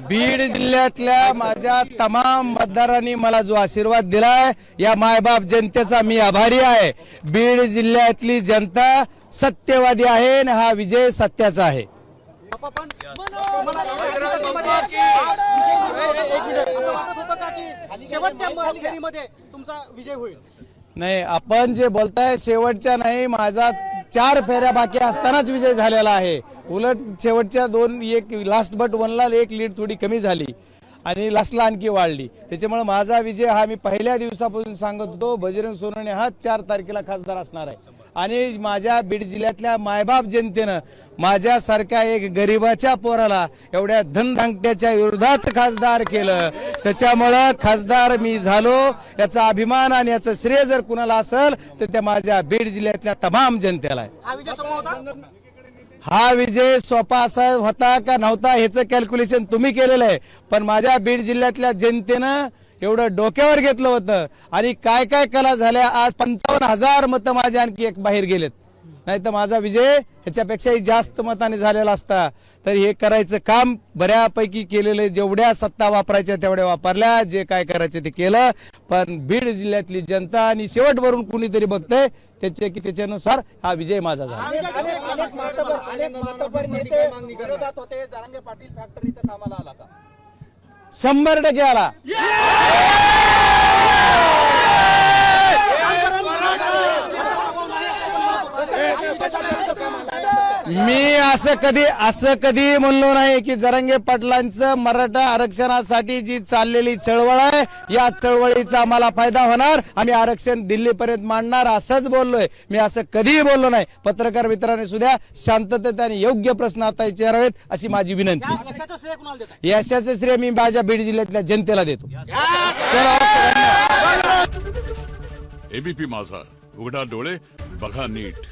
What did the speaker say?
बीड जिल्ह्यातल्या माझ्या तमाम मतदारांनी मला जो आशीर्वाद दिलाय या मायबाप जनतेचा मी आभारी आहे. बीड जिल्ह्यातली जनता सत्यवादी आहे आणि हा विजय सत्याचा आहे. शेवटच्या तुमचा विजय होईल. नाही आपण जे बोलताय शेवटच्या नाही माझा चार फेऱ्या बाकी असतानाच विजय झालेला आहे. उलट शेवटच्या दोन एक लास्ट बट वनला एक लीड थोडी कमी झाली आणि लास्टला आणखी वाढली. त्याच्यामुळे माझा विजय हा मी पहिल्या दिवसापासून सांगत होतो बजरंग सोनवणे हा चार तारखेला खासदार असणार आहे. आणि माझ्या बीड जिल्ह्यातल्या मायबाप जनतेनं माझ्यासारख्या एक गरिबाच्या पोराला एवढ्या धनधांकट्याच्या विरोधात खासदार केलं. त्याच्यामुळं खासदार मी झालो. याचा अभिमान आणि याचं श्रेय जर कुणाला असेल तर त्या माझ्या बीड जिल्ह्यातल्या तमाम जनतेला आहे. हा विजय हा विजय सोपा असा होता का नव्हता ह्याचं कॅल्क्युलेशन तुम्ही केलेलं आहे. पण माझ्या बीड जिल्ह्यातल्या जनतेनं एवढं डोक्यावर घेतलं होतं. आणि काय काय कला झाल्या आज पंचावन्न हजार मतं माझे आणखी एक बाहेर गेलेत. नाही तर माझा विजय ह्याच्यापेक्षाही जास्त मताने झालेला असता. तर हे करायचं काम बऱ्यापैकी केलेलं जेवढ्या सत्ता वापरायच्या तेवढ्या वापरल्या. जे काय करायचं ते केलं. पण बीड जिल्ह्यातली जनता आणि शेवटवरून कुणीतरी बघतंय त्याचे की त्याच्यानुसार हा विजय माझा झाला. अनेक अनेक अनेक विरोधात होते. पाटील कामाला आला का शंभर टक्के आला मी असं कधी असं कधी म्हणलो नाही की जरंगे पाटलांचं मराठा आरक्षणासाठी जी चाललेली चळवळ आहे या चळवळीचा आम्हाला फायदा होणार. आम्ही आरक्षण दिल्लीपर्यंत मांडणार असंच बोललोय. मी असं कधीही बोललो नाही. पत्रकार मित्रांनी सुद्धा शांततेत आणि योग्य प्रश्न आता विचारावेत अशी माझी विनंती. यशाचं श्रेय मी माझ्या बीड जिल्ह्यातल्या जनतेला देतो. एबीपी माझा. उघडा डोळे बघा नीट.